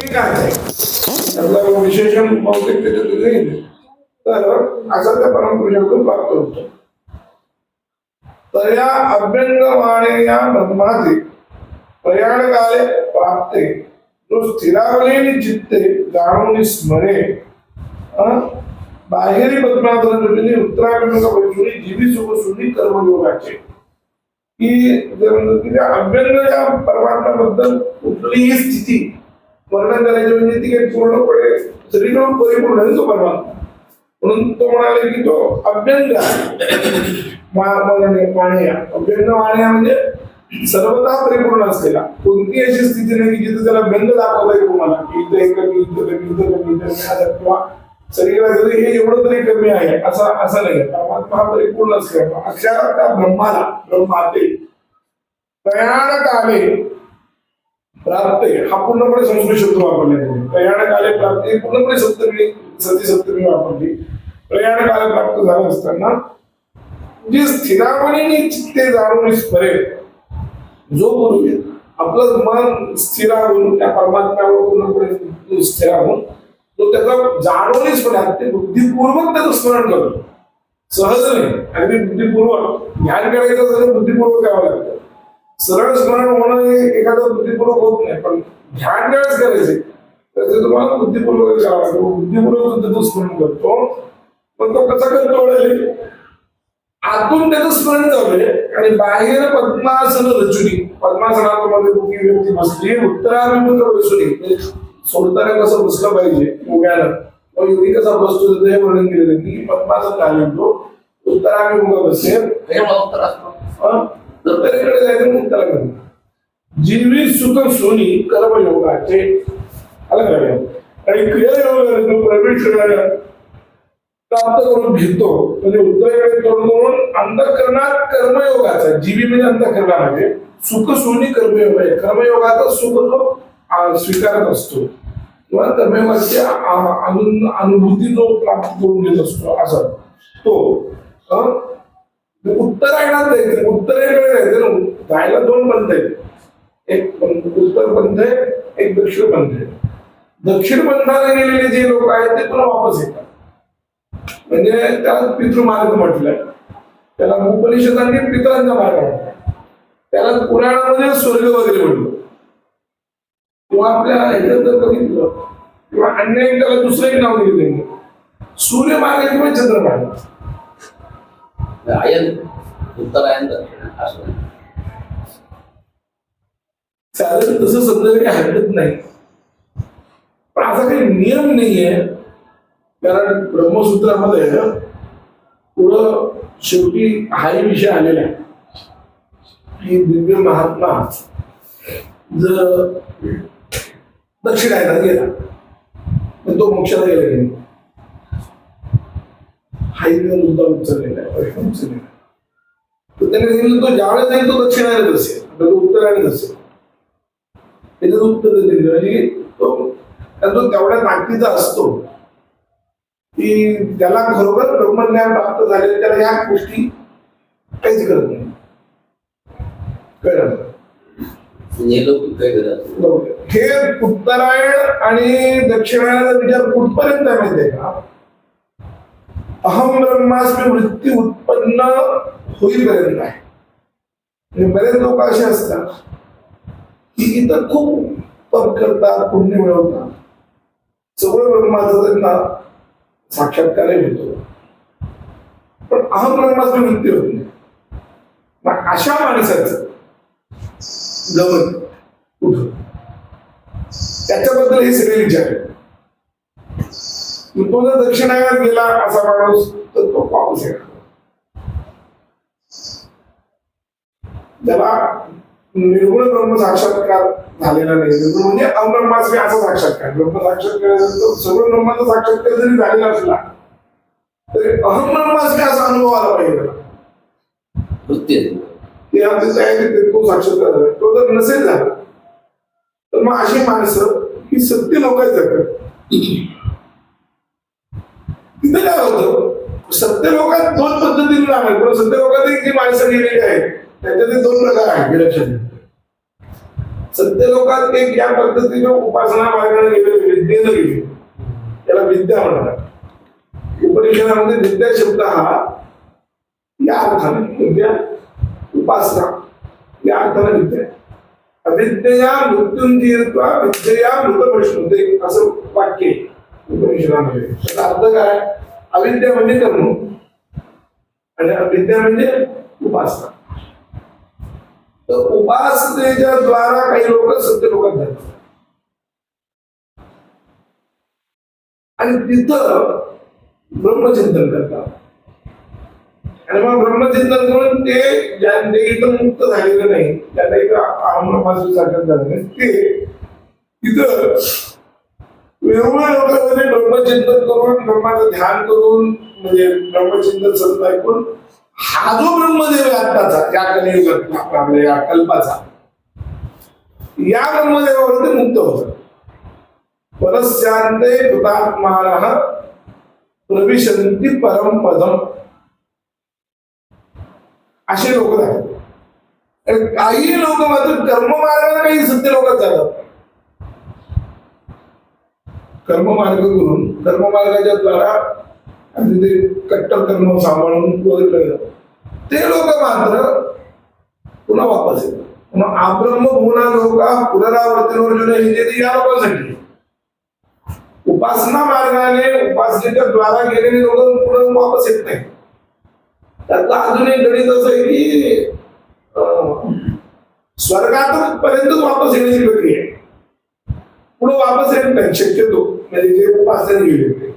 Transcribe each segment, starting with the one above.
ठीक आहे. त्यातला विशेषण बहुतेक त्याच्यात येईल तर असं त्या परमपुरुषाकडून प्राप्त होत. तर या अभ्यंगवाणे या ब्रह्माचे प्रयाण काले प्राप्ते. जो स्थिरावलेली चित्ते जाणून स्मरे अं? बाहेरी पद्माधन म्हणजे उत्तराभिमुख वैष्णी जीवी सुख सुनी कर्मयोगाचे. की जर म्हणतो की अभ्यंग या परमात्म्याबद्दल कुठलीही स्थिती वर्णन करायचं म्हणजे ती काही पूर्णपणे सगळीकडून परिपूर्ण आहे तो परवा म्हणून तो म्हणाले की तो अभ्यंग आहे. मा- माने- वाण्या अभ्यंग वाण्या म्हणजे सर्वदा परिपूर्ण असलेला. कोणती अशी स्थिती नाही की जिथे त्याला व्यंग दाखवता येईल तुम्हाला की इथं हे कमी इथं कमी इथं कमी इथं किंवा शरीरात जरी हे एवढं तरी कमी आहे असा असं नाही. परमात्मा परिपूर्ण असल्यामुळे अक्षरात त्या ब्रह्माला ब्रह्माते. प्रयाण काले प्राप्ते हा पूर्णपणे संस्कृत शब्द वापरला प्रयाण काले प्राप्ती पूर्णपणे सप्तमी सती सप्तमी वापरली. प्रयाण काल प्राप्त झाला असताना जी स्थिरावणी चित्ते जाणून स्मरेल जो पूर्वी आपलं मन स्थिरावून त्या परमात्म्यावर पूर्णपणे स्थिरावून तो त्याचा जाणूनच पण ते बुद्धिपूर्वक त्याचं स्मरण करतो. सहज नाही. अगदी बुद्धिपूर्वक. ध्यान करायचं असेल बुद्धिपूर्वक करावं लागतं. सरळ स्मरण होणं हे एखादं बुद्धिपूर्वक होत नाही पण ध्यान ज्यावेळेस करायचे. तर ते तुम्हाला बुद्धिपूर्वक करावं लागतं. बुद्धिपूर्वक तो त्याचं स्मरण करतो. पण तो कसा करतो वळेल आतून त्याचं स्मरण झालंय आणि बाहेर पद्मासन रचुनी पद्मासनामध्ये कुठली व्यक्ती बसली उत्तराभिमुख बसुनी म्हणजे सोडताना कसं बसलं पाहिजे उभ्यानं मग योगी कसा बसतो हे वर्णन केलेलं की पद्मासन घालून तो उत्तराभिमुख बसेल. उत्तर असतं. त्याच्याकडे जायचं मग त्याला घेऊन जीवी सुख सोनी कर्मयोगाचे आलं का आणि क्रियायोग प्रवेश प्राप्त करून घेतो. म्हणजे उत्तरेकडे तोंड करून अंतकरणात कर्मयोगाचा जीवी म्हणजे अंतकरणामध्ये सुख सोनी कर्मयोग आहे. कर्मयोगाचा सुख तो स्वीकारत असतो. किंवा कर्मयोगाची अनु- अनुभूती जो प्राप्त करून घेत असतो. असं. तो उत्तरायणात जायचं उत्तरेकडे जायचं ना. जायला दोन पंथ आहेत. एक उत्तर पंथ आहे एक दक्षिण पंथ आहे. दक्षिण पंथाला गेलेले जे लोक आहेत ते पुन्हा वापस येतात. म्हणजे त्याला पितृमार्ग म्हटलंय. त्याला उपनिषदांनी पितरांचा मार्ग म्हटलं त्याला पुराणामध्ये स्वर्ग वगैरे म्हटलं. किंवा आपल्या ह्याच्यात जर बघितलं किंवा अन्य त्याला दुसरंही नाव दिलं त्यांनी. सूर्यमार्ग किंवा चंद्रमार्ग. आयन उत्तरायण दक्षिण असं. चालेल तसं समजायला काही हरकत नाही. पण असा काही नियम नाहीये. कारण ब्रह्मसूत्रामध्ये पुढं शेवटी हाही विषय आलेला आहे. की दिव्य महात्मा जर दक्षिणायनात गेला तर तो मोक्षाला गेला. की हाही मुद्दा उचललेला आहे प्रश्न उचललेला आहे तर त्याने सांगितलं तो ज्यावेळेस जाईल तो असेल उत्तरायणात असेल त्याचं उत्तर दिलं म्हणजे तो कारण तो तेवढ्या ताकदीचा असतो की त्याला खरोखर ब्रह्मज्ञान प्राप्त झाले त्याला ह्या गोष्टी काहीच करत नाही कळलं. हे उत्तरायण आणि दक्षिणायनाचा विचार कुठपर्यंत आहे माहितीये का अहम ब्रह्मास्मी वृत्ती उत्पन्न होईपर्यंत आहे. म्हणजे बरेच लोक असे असतात की इतर खूप तप करतात पुण्य मिळवतात. सगळं ब्रह्माचा त्यांना साक्षात्कार होतो. पण अहम ब्रह्मास्मी वृत्ती होत नाही. मग अशा माणसाचं गमन कुठं? त्याच्याबद्दल हे सगळे विचार जर दक्षिणायनात गेला असा माणूस तर तो पाऊस येणार. त्याला निर्गुण ब्रह्म साक्षात्कार झालेला नाही. निर्गुण म्हणजे अब्रह्मास्मी असा साक्षात्कार. ब्रह्म साक्षात्कार सगळं ब्रह्माचा साक्षात्कार जरी झालेला असला तरी अहम ब्रह्मास्मी असा अनुभव आला पाहिजे. ते आपली तयारी ते साक्षात्कार झाला. तो जर नसेल झाला तर मग अशी माणसं ही सत्य लोक आहेत. तिथे काय होतं. सत्य लोकात दोन पद्धतीने लागणार पण सत्य लोकात जी माणसं गेलेली आहेत त्याच्यात दोन प्रकार आहेत लक्षात सत्य लोकात एक या पद्धतीने उपासना मार्गाने गेले विद्येनं गेले. त्याला विद्या म्हणतात. उपनिषदामध्ये विद्या शब्द हा या अर्थाने विद्या उपासना. या अर्थाने विद्या. आहे. अविद्यया मृत्युंजीर्त्वा विद्यया असं वाक्य आहे उपनिषदामध्ये. त्याचा अर्थ काय? अविद्या म्हणजे कर्म आणि अविद्या म्हणजे उपासना. तर उपासनेच्या द्वारा काही लोक सत्य लोकात जातात. आणि तिथं ब्रह्मचिंतन करतात. आणि मग ब्रह्मचिंतन करून ते ज्यांचे इथं मुक्त झालेलं नाही. त्यांना इथं अहमपासून सारखं झालं नाही. ते तिथं वेगवेगळ्या लोकांमध्ये म्हणजे ब्रह्मचिंतन करून ब्रह्माचं ध्यान करून म्हणजे ब्रह्मचिंतन सतत ऐकून हा जो ब्रह्मदेव आहे आत्ताचा या कलियुगात या कल्पाचा या ब्रह्मदेवावर ते मुक्त होत. परस्यांते हुतात्मान प्रविशंती परमपदम असे लोक आहेत काही लोक मात्र कर्ममार्गाने काही सत्य लोक जातात कर्ममार्ग करून कर्ममार्गाच्या द्वारा आणि ते कट्टर कर्म सांभाळून वगैरे ते लोक मात्र पुन्हा वापस येतात. मग आब्रह्म भुवना लोका पुनरावर्तन अर्जुन हे या लोकांसाठी. उपासना मार्गाने उपासनेच्या द्वारा गेलेले लोक पुढे वापस येत नाही त्यातलं अजून एक गणित असं आहे की अं, स्वर्गात पर्यंत वापस येण्याची प्रक्रिया आहे. पुढे वापस येत नाही शक्यतो. म्हणजे जे उपासना गेले ते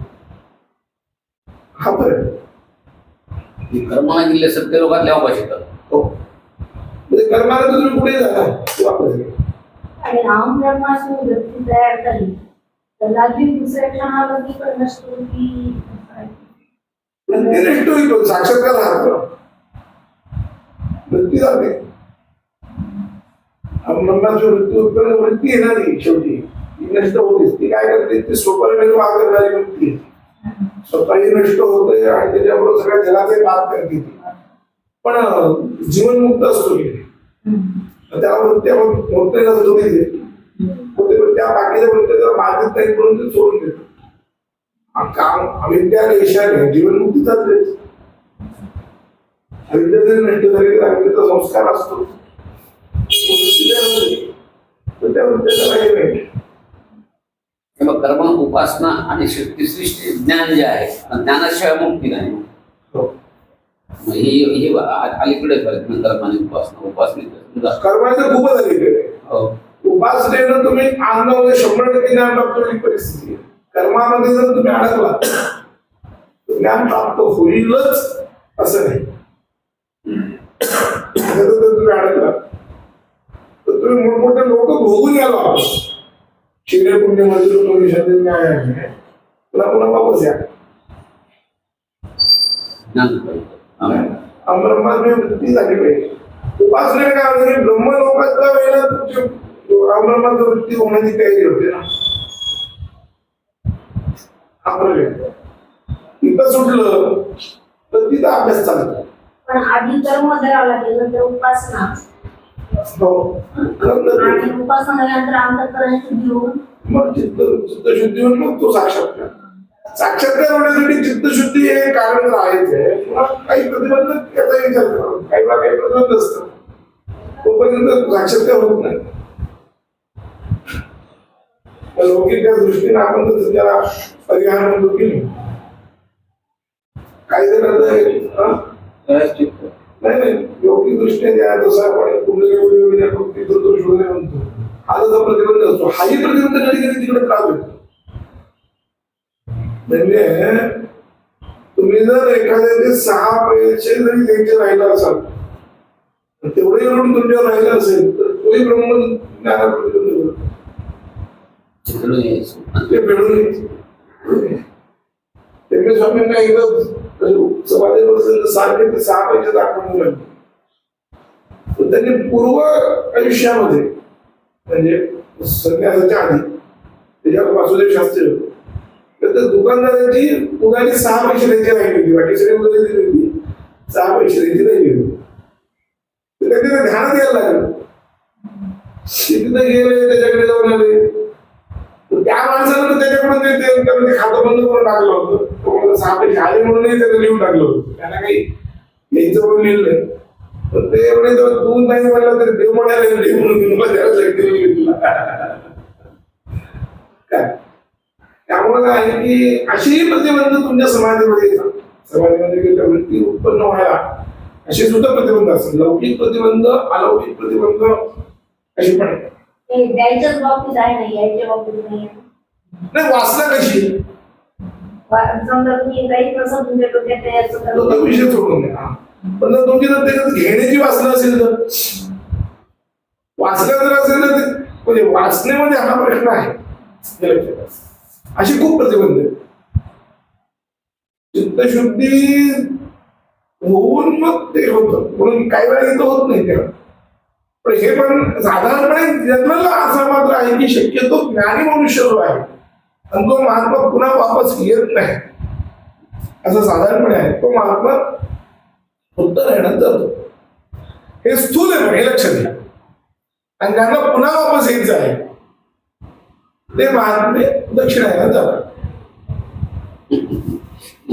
हा? फरक आहे. कर्माला गेले सत्य लोकातल्या उपास येतात हो म्हणजे कर्माला तर तुम्ही पुढे जाता ते वापस येईल आणि राम ब्रह्माची वृत्ती तयार झाली तर लागली दुसऱ्या क्षणाला ती पण नष्ट होती पण ते नष्ट होईल पण साक्षात्कार राहतो वृत्ती जाते ब्रह्माची वृत्ती उत्पन्न वृत्ती येणारी शेवटी ती नष्ट होतीच ती काय करते? ती वाद करणारी आहे. स्वतःही नष्ट होते आणि त्याच्याबरोबर सगळ्या जगाचे बात करते पण अं, जीवनमुक्त असतो की त्याला वृत्ती आपण मोठे जोडी देते होते पण त्या बाकीच्या वृत्ती जर बाधित नाही म्हणून ते सोडून देतो काम अविद्या देशाने जीवनमुक्ती चालतेच अविद्या जरी नष्ट झाली तर अविद्याचा संस्कार असतो. त्या वृत्तीला काही नाही. किंवा कर्म उपासना आणि तिसरी ज्ञान जे आहे ज्ञानाशिवाय मुक्ती नाही. हो. ही ही अलीकडे प्रयत्न कर्म आणि उपासना उपासनेचा कर्माचं खूपच अलीकडे. हो. उपासनेनं तुम्ही आनंदामध्ये शंभर टक्के ज्ञान प्राप्त होण्याची परिस्थिती. आहे कर्मामध्ये जर तुम्ही अडकला तर ज्ञान प्राप्त होईलच असं नाही. जर तुम्ही अडकला तर तुम्ही मोठमोठे लोक भोगून यायला वापस शिरे पुण्य मजूर भविष्यातील न्याय आहे. पुन्हा पुन्हा वापस या. वृत्ती झाली पाहिजे उपासने काय होतं की ब्रह्मलोकातल्या वेळेला तुमची अब्रह्माची वृत्ती होण्याची तयारी होते ना. आहे. इथं सुटलं तर तिथं अभ्यास चालतो. पण आधी कर्म करावं लागेल नंतर उपासना. आणि उपासना मग चित्त चित्तशुद्धी होऊन मग तो साक्षात्कार. साक्षात्कार होण्यासाठी चित्तशुद्धी हे कारण पुन्हा काही प्रतिबंधक याचा विचार करा. काही वेळा काही प्रतिबंध असतात. तोपर्यंत साक्षात्कार होत नाही. पण लौकिक त्या दृष्टीने आपण तर त्याला परिहार म्हणतो की नाही काही जण प्रायश्चित्त. नाही नाही. लौकिक दृष्टीने जसं आपण कुंडली वगैरे दोष वगैरे म्हणतो. हा जसा प्रतिबंध असतो हाही प्रतिबंध कधी कधी तिकडे त्रास होतो म्हणजे तुम्ही जर एखाद्याचे सहा पैसे जरी द्यायचे राहिला असाल तेवढे ऋण तुमच्यावर राहिलं असेल तर तोही ब्रह्म ज्ञानात प्रतिबंध करतो. ते मिळून स्वामींना एकदा समाधी सारखे ते सहा पैसे दाखवून लागले तर त्यांनी पूर्व आयुष्यामध्ये म्हणजे संन्यासाच्या आधी त्याच्यावर वासुदेव शास्त्री होते. तर दुकानदारांची दुकानदाराची सहा पैसे द्यायची नाही होती बाकी सगळी मुलं दिली होती. सहा पैसे द्यायची नाही होती. त्यांनी ते ध्यान द्यायला लागलं. तिथे गेले त्याच्याकडे जाऊन आले. त्या माणसानं त्याच्याकडून ते खातं बंद करून टाकलं होतं. तो मला सहा पैसे आले म्हणूनही त्यानं लिहून टाकलं होतं. त्यांना काही लिहायचं म्हणून लिहिलं पण ते एवढे तू नाही म्हणलं तरी देव म्हणायला देव म्हणून तुला त्याला तुला त्यामुळे काय आहे की अशीही प्रतिबंध तुमच्या समाजामध्ये येतात. समाजामध्ये गेल्या वृत्ती उत्पन्न व्हायला असे सुद्धा प्रतिबंध असतात. लौकिक प्रतिबंध अलौकिक प्रतिबंध अशी पण आहे नाही यायच्या बाबतीत नाही आहे. नाही वासना कशी? समजा तुम्ही काही विषय सोडून द्या पण जर तुमची जर त्याच्यात घेण्याची वासना असेल तर वाचना जर असेल तर ते- म्हणजे वाचण्यामध्ये हा प्रश्न आहे अशी खूप प्रतिबंध आहेत चित्तशुद्धी होऊन मग ते होतं म्हणून काही वेळा इथं होत नाही तेव्हा पण हे पण साधारणपणे जनरल असं मात्र आहे की शक्यतो ज्ञानी मनुष्य जो आहे आणि तो महात्मा पुन्हा वापस येत नाही. असं साधारणपणे आहे. तो महात्मा फक्त राहण्यात जातो. हे स्थूल आहे हे लक्षात घ्या. आणि त्यांना पुन्हा वापस यायचं आहे ते महात्मे दक्षिणायला जातात.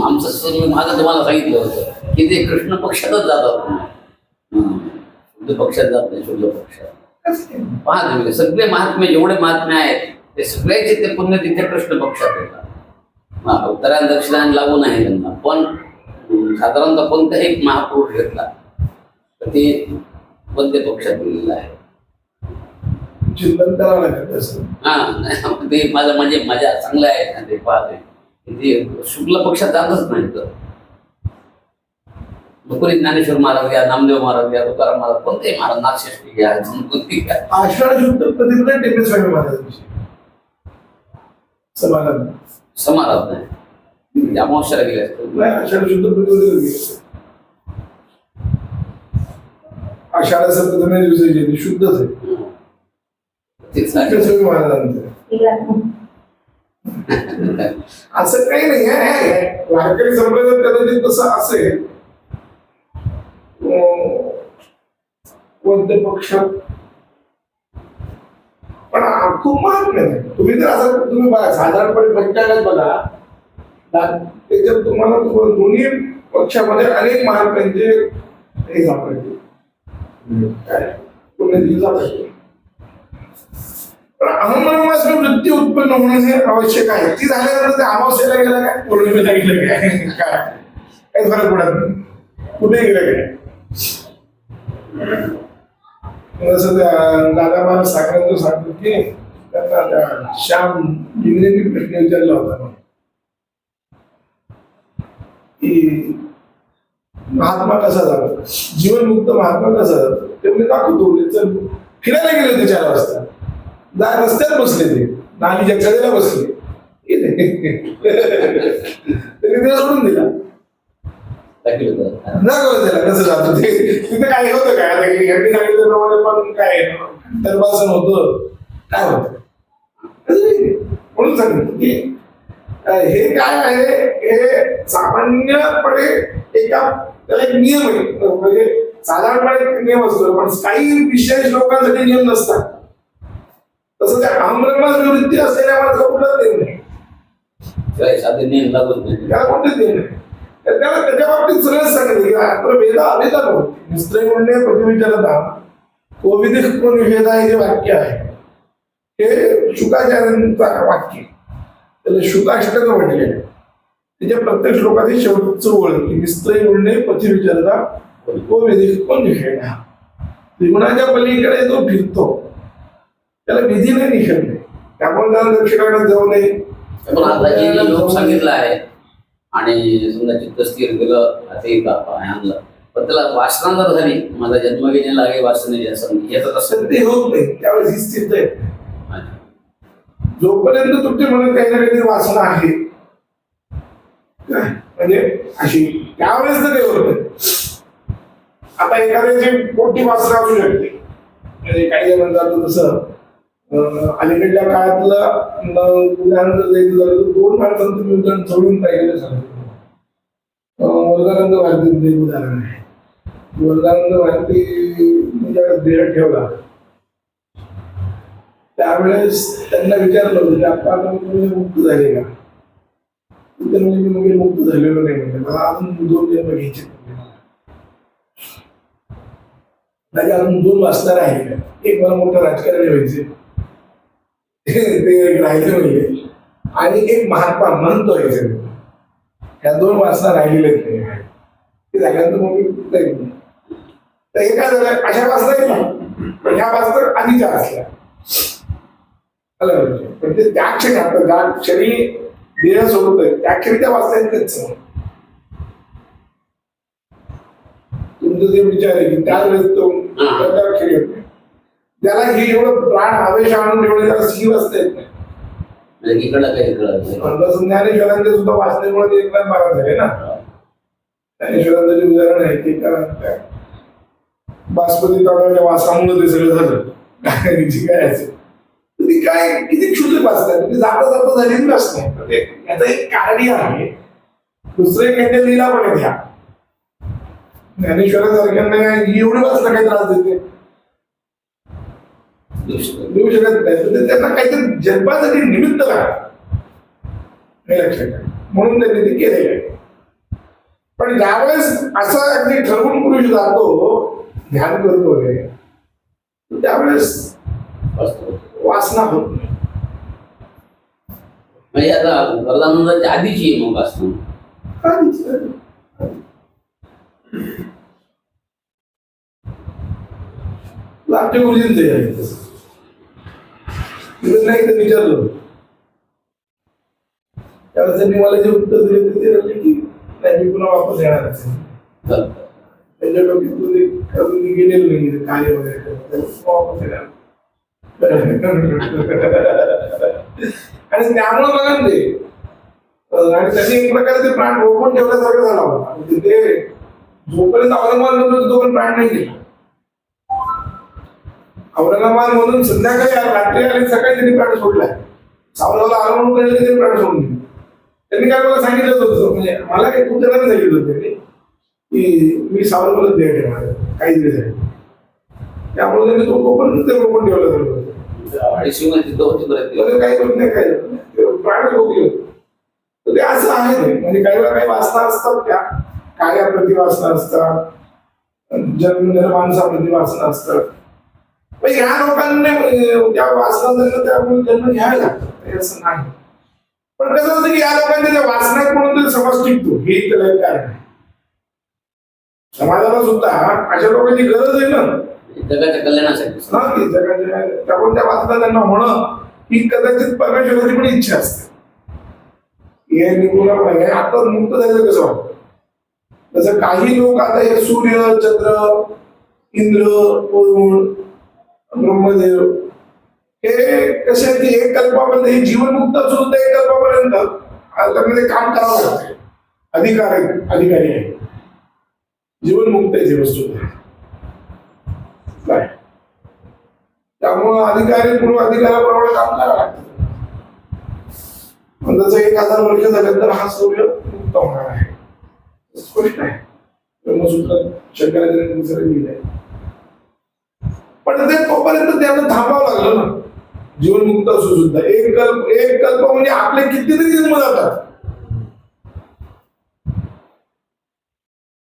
आमचं मी मागं तुम्हाला सांगितलं होतं की ते कृष्ण पक्षातच जातात. हं. शुद्ध पक्षात जात नाही शुद्ध पक्षात. पहा तुम्ही सगळे महात्मे जेवढे महात्मे आहेत ते सगळे जिथे पुण्य तिथे कृष्ण पक्षात येतात. हा, उत्तरायण दक्षिणायन लागू नाही त्यांना. पण साधारणतः कोणता एक महापुरुष घेतला तर ते कोणत्या पक्षात दिलेलं आहे? चिंतन करावं हा ते माझं म्हणजे माझ्या चांगलं आहे ना ते पाहते ते शुक्ल पक्षात जातच नाही तर. कोणी ज्ञानेश्वर महाराज घ्या नामदेव महाराज घ्या तुकाराम महाराज कोणतेही महाराज नागषष्ठी घ्या अजून कोणती घ्या. आषाढ शुद्ध प्रतिपदा टेपे स्वामी महाराजांची. समाधान समाराध नाही म्हणजे अमावस्याला गेले असतील. नाही आषाढ शुद्ध प्रतिपदा आषाढ सप्तमी दिवसाची ती शुद्धच आहे. तेच महाराजांचं असं काही नाही आहे वारकरी संप्रदायात कदाचित तसं असेल. कोणत्या पक्षात पण खूप महाग नाही. तुम्ही जर असं तुम्ही बघा साधारणपणे पंचांगात बघा त्याच्यात तुम्हाला तुम्हाला दोन्ही पक्षामध्ये अनेक महात्म्यांचे हे सापडते काय? पण अहमनामाची वृत्ती उत्पन्न होणं हे आवश्यक आहे. ती झाल्यानंतर ते अमावस्याला गेलं काय? पौर्णिमेला गेलं काय? काय? काही फरक पडत नाही. कुठे गेलं काय? जसं त्या दादा मला सांगण्याचं सांगतो की त्यांना श्याम इंग्रजी प्रश्न विचारला होता. की महात्मा कसा झाला? जीवनमुक्त महात्मा कसा झाला? ते म्हणजे दाखवतो चल फिरायला गेले होते चार वाजता. दा रस्त्यात बसले ते. नालीच्या कडेला बसले. तरी त्यांनी सोडून दिला. दाखवलं होतं. त्याला कसं जातो ते तिथे काय होतं काय आता यांनी सांगितल्याप्रमाणे पण काय तर दरबासन होतं काय होत म्हणून सांगितलं की हे काय आहे हे सामान्यपणे एका त्याला एक नियम आहे म्हणजे साधारणपणे नियम असतो पण काही विशेष लोकांसाठी नियम नसतात तसं त्या अहमब्रह्माची वृत्ती असलेल्या माणसाला कुठलाच नियम नाही साधे नियम लागत नाही त्याला कोणतेच नियम नाही त्याला त्याच्या बाबतीत सगळं सांगितलं की आपलं वेदा अवेदा नव्हते निस्त्रय म्हणणे प्रतिविचारता कोविद कोण वेदा हे जे वाक्य आहे. हे शुकाचार्यांचा वाक्य. त्याला शुकाष्टक म्हटले. त्याच्या प्रत्येक श्लोकाची शेवटचं ओळ की निस्त्रय म्हणणे प्रतिविचारता कोविदिक पण निषेधा त्रिगुणाच्या पलीकडे जो फिरतो. त्याला विधी नाही निषेध नाही त्यामुळे त्याला दक्षिणाकडे जाऊ नये. पण आता सांगितलं आहे आणि समजा चित्त स्थिर केलं ते आणलं. पण त्याला वासना जर झाली माझा जन्म घेणे लागे वासने याचं तर ते होत नाही. त्यावेळेस ही स्थिती आहे. जोपर्यंत तुमच्या मनात काही ना काहीतरी वासना आहे? म्हणजे अशी त्यावेळेस तर काही होत आता एखाद्याची मोठी वासना असू शकते. म्हणजे काही जण म्हणतात तसं अलीकडल्या काळातलं उदाहरण द्यायचं दोन माणसांचं तुम्ही उदाहरण सोडून पाहिजे सांगतो वर्गानंद भारतीचं एक उदाहरण आहे. वर्गानंद भारती म्हणजे ज्यावेळेस देह ठेवला. त्यावेळेस त्यांना विचारलं होतं की आता तुम्ही मुक्त झाले का? तर म्हणजे मी म्हणजे मुक्त झालेलो नाही. म्हणजे मला अजून दोन जन्म घ्यायचे माझ्या म्हणजे अजून दोन वाचणार आहे एक मला मोठं राजकारणी व्हायचे राहिले म्हणजे आणि एक महात्मा महंत व्हायचे ह्या दोन वाचना राहिलेले ते. झाल्यानंतर मग हे काय झालं अशा वाचता नाही. पण ह्या वाचता आधीच्या असल्या लक्षात? पण ते त्या क्षणी आता ज्या क्षणी देह सोडतोय त्या क्षणी त्या वाचता येत नाहीत समोर. तुमचं जे विचार आहे की त्यावेळेस तो त्या क्षणी त्याला ही एवढं प्राण आवेश आणून एवढं त्याला सी वाचता येत नाही. म्हणजे इकडं काही ज्ञानेश्वरांचे सुद्धा वाचण्यामुळे ते एकनाथ महाराज झाले ना. ज्ञानेश्वरांचं जे उदाहरण आहे ते का त्या बासपती तळाच्या वासामुळे ते सगळं झालं. काय असेल? ती काय किती क्षुद्र वाचतात? म्हणजे जाता जाता झालेली वाच नाही. पण ते याचं एक कार्य आहे. दुसरं एक यांच्या लिला पण आहे ह्या ज्ञानेश्वरांसारख्यांना एवढी वाचता काही त्रास देते शकत नाही. त्यांना काहीतरी जन्मासाठी निमित्त लागतं. हे लक्षात घ्या म्हणून त्यांनी ते केलेलं आहे. पण ज्यावेळेस असं अगदी ठरवून पुरुष जातो ध्यान करतो त्यावेळेस. वासना होत नाही. म्हणजे आता वरदानंदाच्या आधीची मग नाही. आमच्या गुरुजींचं नाही तर विचारलं. त्यावेळेस त्यांनी मला जे उत्तर दिले ते म्हणले की नाही मी पुन्हा वापस येणार असेल. त्यांच्या डोक्यातून ते अजून ते गेलेलं नाही कार्य वगैरे वापस येणार आणि त्यामुळे बघा ते अं, आणि त्यांनी एक प्रकारे ते प्राण रोखून ठेवल्यासारखं झाला. होता म्हणजे ते जोपर्यंत औरंगाबाद मधून तोपर्यंत प्राण नाही गेला. औरंगाबाद मधून संध्याकाळी रात्री आले सकाळी त्यांनी प्राण सोडलाय सावराला आरोहण केलं त्यांनी प्राण सोडून दिले. त्यांनी काय मला सांगितलं होतं म्हणजे मला काही खूप जणांनी सांगितलं होतं त्यांनी की मी सावरगावला देह ठेवणार काही दिवस आहे त्यामुळे त्यांनी तो तोपर्यंत ते रोखून ठेवलं होतं अडीचशे मध्ये तिथं होती. तर काही होत नाही काही होत नाही. प्राण रोखले होते तर ते असं आहे. म्हणजे काही वेळा काही वासना असतात त्या कार्याप्रती वासना असतात जन्म निर्माणसाप्रती वासना असतात पण ह्या लोकांनी त्या वासना जन्म त्यामुळे जन्म घ्यावे लागतात. असं नाही. पण कसं असतं की या लोकांच्या त्या वासनात म्हणून ते समाज टिकतो हे त्याला एक कारण आहे. समाजाला सुद्धा अशा लोकांची गरज आहे ना. जगाच्या कल्याणासाठी. की जगाच्या त्यामुळे त्या वाचता त्यांना म्हणणं ही कदाचित परमेश्वराची पण इच्छा असते. हे निघून म्हणजे आता मुक्त झालं कसं वाटतं? जसं काही लोक आता हे सूर्य चंद्र इंद्र वरुण ब्रह्मदेव. हे कसे आहेत की एक कल्पापर्यंत हे जीवनमुक्त असून एक कल्पापर्यंत त्यामध्ये काम करावं लागतं अधिकार आहे अधिकारी आहे जीवनमुक्त आहे ते वस्तू काय त्यामुळं अधिकारी पूर्व अधिकाराप्रमाणे काम करावं लागतं पण जसं एक हजार वर्ष झाल्यानंतर हा सूर्य मुक्त होणार आहे. स्पष्ट आहे. ब्रह्मसूत्र शंकराचार्य दुसरं लिहिलंय. पण ते तोपर्यंत त्यांना थांबावं लागलं ना. जीवनमुक्त असू सुद्धा. एक कल्प एक कल्प म्हणजे आपले कितीतरी जन्म जातात.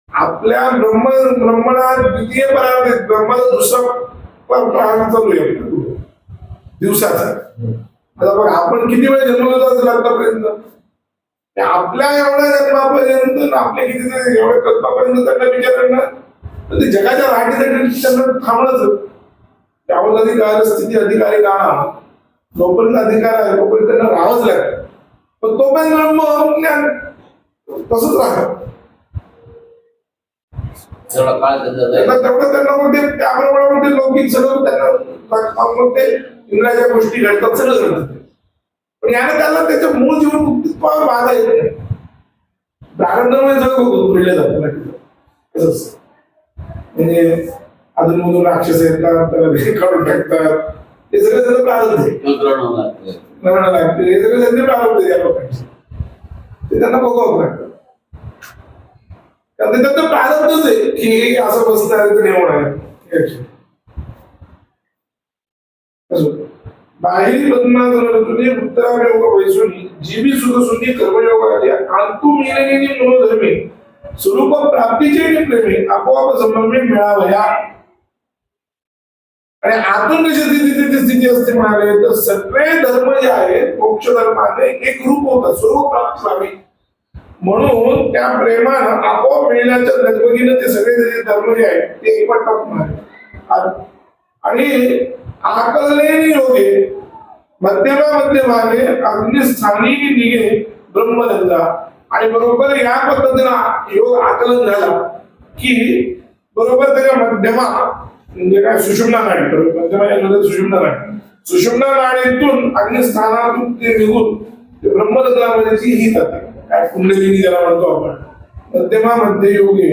आपल्या ब्रह्म ब्रह्मणा द्वितीय परावर्तित ब्रह्माचा दुसरा प्राण चालू आहे दिवसाचा. आता बघ आपण किती वेळ जन्मलो असेल आतापर्यंत? आपल्या एवढ्या जन्मापर्यंत आपल्या किती एवढ्या कल्पापर्यंत त्यांना विचार करणार तर ते जगाच्या राहण्यासाठी त्यांना थांबणंच त्यामुळे अधिकार स्थिती अधिकारी गाणं जोपर्यंत अधिकार आहे तोपर्यंत त्यांना राहावंच लागतं पण तोपर्यंत ब्रह्म ज्ञान तसंच राहतं. त्यांना तेवढं त्यांना मग ते त्याप्रमाणे मग ते लौकिक सगळं त्यांना. मग ते इंद्राच्या गोष्टी घडतात सगळं घडतं ते. पण याने त्याला त्याच्या मूळ जीवन मुक्तीपासून बाधा येत नाही प्रारंभामध्ये सगळं घडलं जातं. म्हणजे अजून राक्षस येतात त्याला हे काढून टाकतात. हे सगळं सगळं प्रारंभ आहे. लागते. हे सगळं त्यांचे प्रारंभ आहे या लोकांचे. ते त्यांना बघावं लागतं कारण ते त्यांचं प्रारंभच आहे की असं बसणार तर नाही होणार लक्षात. असं. बाहेरी उत्तरायोग वैसुनी जीवी सुखसुनी कर्मयोगादी अंतू मिळलेली मनोधर्मे स्वरूप प्राप्तीचे प्रेमे आपोआप संभ्रमे मिळावया. आणि आतून कशी स्थिती तिथे स्थिती असते म्हणाले तर सगळे धर्म जे आहेत मोक्ष धर्माने एक रूप होतं स्वरूप प्राप्त व्हावी म्हणून त्या प्रेमानं आपोआप मिळण्याच्या लगबगीनं ते सगळे जे धर्म जे आहेत ते एकवटतात म्हणाले आणि आकलने योगे मध्यमा मध्यमाने अग्निस्थानी निघे ब्रह्मधंदा. आणि बरोबर या पद्धतीनं योग आकलन झाला की बरोबर त्याच्या मध्यमा म्हणजे काय? सुषुम्ना नाडी बरोबर मध्यमा सुषुम्ना नाडी सुषुम्ना नाडीतून अग्निस्थानातून ते निघून ते ब्रह्मदत्तामध्ये ती ही जाते. काय कुंडलिनी ज्याला म्हणतो आपण. मध्यमा मध्य योगे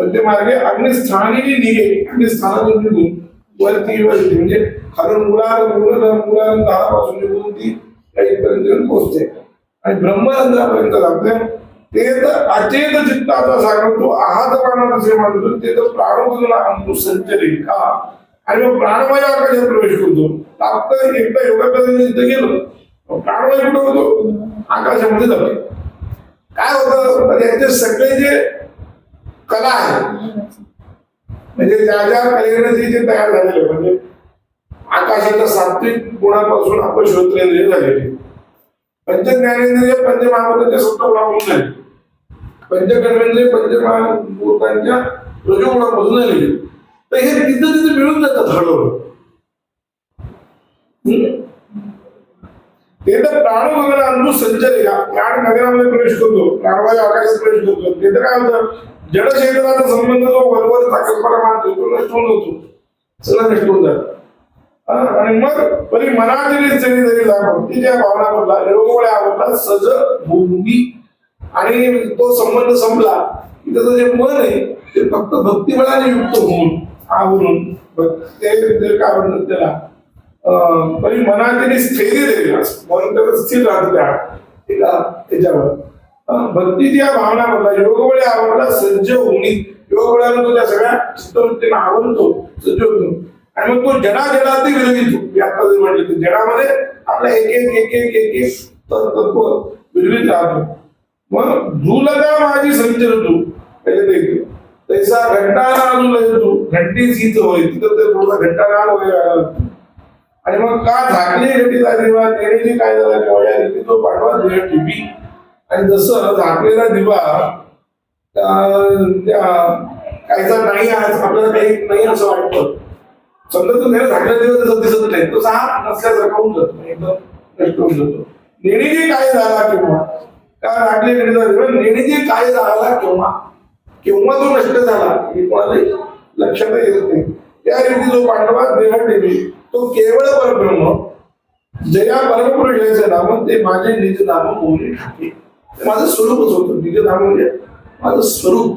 मध्यमार्गे अग्निस्थानी निघे. अग्निस्थानातून निघून वरती वरती म्हणजे खालून मुलाला मुलं मुलाला दहापासून निघून ती पर्यंत पोहोचते. आणि ब्रह्मरंध्रापर्यंत लागते ते तर अचेत चित्ताचा सांगतो तो आहात प्राणाचे असे म्हणतो ते तर प्राणमधून आणतो संचरी का? आणि मग प्राणमय आकाशात प्रवेश करतो. आता एकदा योगाभ्यासाने तिथे गेलो प्राणमय कुठं होतो? आकाशामध्ये जातो. काय होतं? म्हणजे तर यांचे सगळे जे कला आहेत म्हणजे ज्या ज्या कलेने जे जे तयार झालेले म्हणजे आकाशाच्या सात्विक गुणापासून आपण श्रोत्रेंद्रिय झालेले पंचज्ञानेंद्रिय पंचमहाभूतांच्या सत्ता गुणापासून झाले पंचकर्मेंद्रिय पंचमहाभूतांच्या रजोगुणापासून झालेले तर हे तिथं तिथे मिळून जातात हळूहळू हम्म? ते तर प्राणभगन अनुभव संचय का प्राण नगरामध्ये प्रवेश करतो प्राणवायू आकाशात प्रवेश करतो. ते तर काय होतं? जड क्षेत्राचा संबंध जो वरवर कल्पना मानतो तो नष्ट होऊन जातो. सगळं नष्ट होऊन जातं. आणि मग परी मनातील जरी जरी भक्ती ज्या भावना पडला योगमुळे आवडला सज भूमी आणि तो संबंध संपला. त्याचं जे मन आहे ते फक्त भक्तिबळाने युक्त होऊन आवरून ते काय म्हणतात त्याला? अं, परी मनातील स्थैर्य देईल मन त्याचं स्थिर राहतं त्या त्याच्यावर. अं, भक्तीची या भावना म्हणला योगबळे आवडला सज्ज होणी योगबळानं तो त्या सगळ्या चित्तवृत्तीने आवडतो सज्ज होतो. आणि मग तो जडा जडाती विरवितो मी आता जर म्हटलं ते जडामध्ये आपला एक एक एक एक एक एक तत्व विरवित राहतो. मग झुलगा माझी संचरतो पहिले ते येतो. तैसा घंटाळा अजून येतो. घंटी हीच होय. तिथं ते थोडा घंटाळा वगैरे आणि मग का झाकली घटीचा दिवा? नेहमी काय झाला किंवा रीती तो पाठवा देह टीव्ही आणि जसं झाकलेला दिवा त्या काहीचा नाही आपल्याला काही नाही असं वाटतं. समजा तो नेहमी झाकलेला दिवा तसं दिसत नाही. तो सहा नसल्यासारखा होऊन जातो. एकदम नष्ट होऊन जातो. नेणीजी काय झाला किंवा काय झाकले निधी काय झाला किंवा केव्हा तो नष्ट झाला? हे कोणालाही लक्षात येत नाही. त्या रीती जो पांडवा देह ठेवी तो केवळ परब्रह्म जया परमपुरुषाचे नाम ते माझे निज नाम बोलले ठाके. माझं स्वरूपच होतं. निज नाम म्हणजे माझं स्वरूप.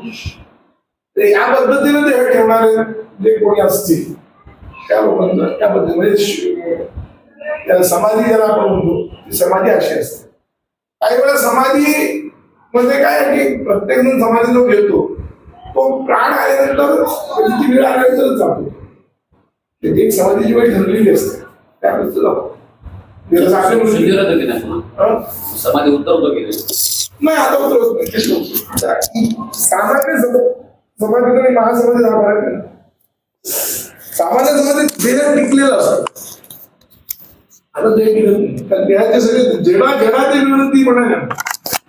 ते या पद्धतीने देह ठेवणारे जे कोणी असतील त्या लोकांना त्या पद्धतीने समाधी ज्याला आपण म्हणतो ती समाधी अशी असते. काही वेळा समाधी मध्ये काय आहे की प्रत्येक जण समाधी जो घेतो. तो प्राण आल्यानंतर म्हणजे ती वेळ आल्यानंतरच जातो. एक समाधीची वेळ ठरलेली असते. त्यावेळेस तो जातो? समाधी उतरवतो की नाही आता उतरवत. सामान्य सम- समाधीत आणि महासमाधीत फरक आहे ना. सामान्य समाधीत देह टिकलेलं असतं. आता देह देहाचे सगळे जेव्हा जडाची विरोधी म्हणाल्या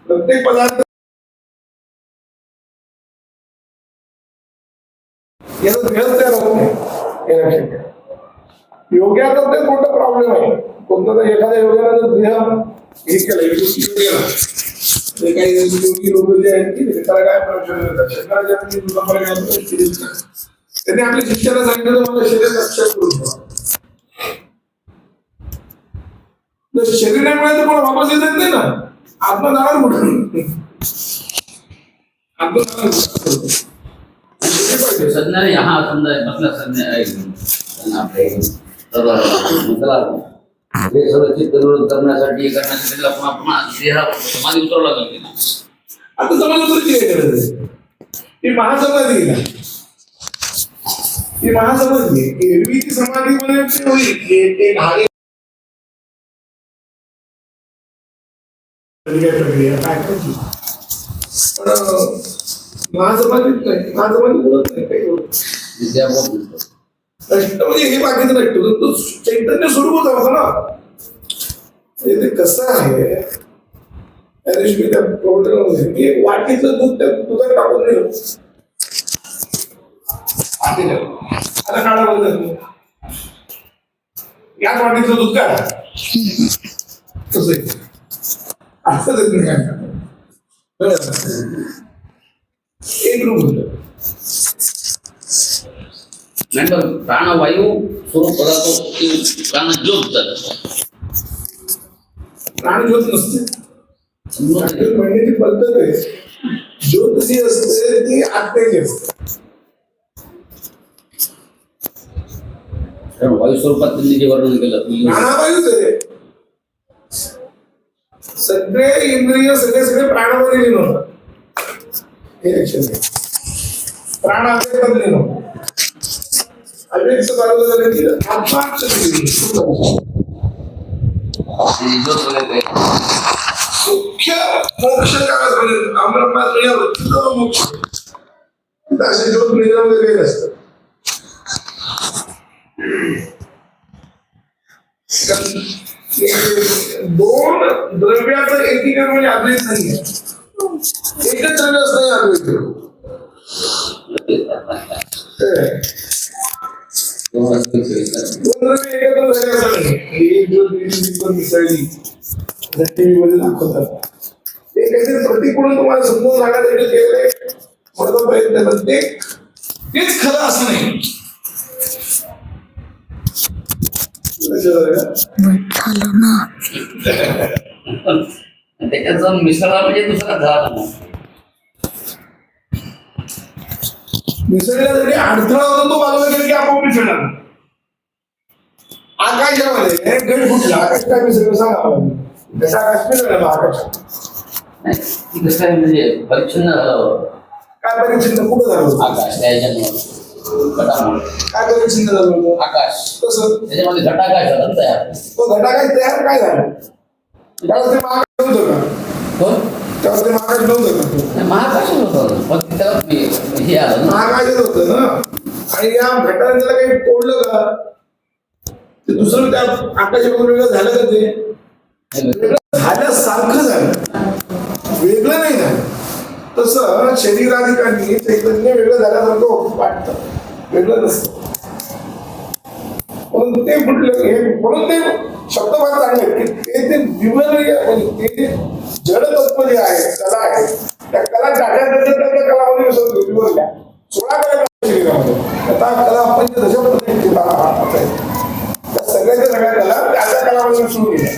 प्रत्येक पदार्थ तयार होत नाही. लक्षात घ्या. योग्याचा ते कोणता प्रॉब्लेम आहे? कोणता तर एखाद्या योग्याला जर देह हे केलं योगी केलं. ते काही योगी लोक जे आहेत की त्याला काय प्रश्न येतात शंकराच्या त्यांनी आपल्या शिष्याला सांगितलं मला शरीर लक्षात करून ठेवा. जर शरीर नाही मिळालं कोणा वापस येत नाही ना. आत्मा जाणार कुठं आत्मा. संज्ञा यहाँ मतलब संज्ञा मतलब हे सर्व चित्तवृत्त करण्यासाठी करण्यासाठी त्याला पुन्हा पुन्हा देह समाधी उतरवला नाही? आता समाज उतरची काय गरज आहे? महासमाधी ना. ही महासमाधी एरवी ती समाधीमध्ये ते होईल प्रक्रिया काय पण माझं महासमाधीत नाही महासमाधी बोलत नाही काही म्हणजे हे बाकीचं नाही तो चैतन्य स्वरूपच होतं ना ते कसं आहे त्या दिवशी मी त्या प्रवचनामध्ये मी एक वाटीचं दूध त्या दुधात टाकून दिलं आता काढा बोलत याच वाटीचं दूध काय? कसं नाही कळलं? एक रूप होतं. नंतर प्राणवायू स्वरूप पदार्थ की प्राण ज्योत जात. प्राणज्योत नसते. म्हणण्याची पद्धत आहे. ज्योत जी असते ती आत्म्याची असते. वायू स्वरूपात त्यांनी जे वर्णन केलं तुझी प्राणावायूच आहे. सगळे इंद्रिय सगळे सगळे प्राणामध्ये लीन होतात हे लक्षात घ्या. प्राण अव्यक्त लीन होतात अव्यक्त बाजूला झालं की आत्मा लीन ज्योत वगैरे काही मुख्य मोक्ष काळापर्यंत अमरपात या वृत्तीचा जो मोक्ष. आहे. तिथं असे ज्योत निर्णय काही नसतं दोन द्रव्याचं एकीकरण म्हणजे अद्वैत नाही एकच द्रव्य असतं अद्वैत दोन एकत्र झाले असं नाही एक दोन मिसळली दाखवतात. ते काहीतरी तुम्हाला समजून सांगायसाठी केले माझा प्रयत्न आहे, ते तेच खरं असं नाही. मिसळा म्हणजे दुसरा झाला मिसळण्यासाठी अडथळा होता तो बाजूला गेला की आपोआप मिसळणार. आकाशामध्ये गड फुटला आकाश काय मिसळलं सांगा. कसा आकाश मिसळला आकाश? म्हणजे झालं काय परिच्छिन्न कुठं झालं? आकाश त्या काय परिच्छिन्न झालं होतं? आकाश. कसं? त्याच्यामध्ये घटाकाश झाला? ना तयार तो घटाकाश तयार काय झालं? त्यावेळेस ते महाकाश नव्हतं का? कोण? त्यावेळेस ते महाकाश नव्हतं का? महाकाश होतं. पण त्याला हे- आलं ना. महाकाशच होतं ना? आणि या घटाने त्याला काही तोडलं का? ते दुसरं त्या आकाशापासून वेगळं झालं का ते? झालं वेगळं नाही झालं तसं शरीराधिकांनी चैतन्य वेगळं झाल्यासारखं वाटतं. वेगळं नसतं. म्हणून ते म्हटलं हे म्हणून ते शब्द शब्दभाग चांगले की ते ते विवर्य म्हणजे ते जड तत्व जे आहे कला आहे त्या कला टाकायचं त्या कलामध्ये विसरतो विवरल्या सोळा कला शरीरामध्ये. आता कला आपण जे पद्धतीने त्या सगळ्याच्या सगळ्या कला त्या त्या कलामध्ये सुरू केल्या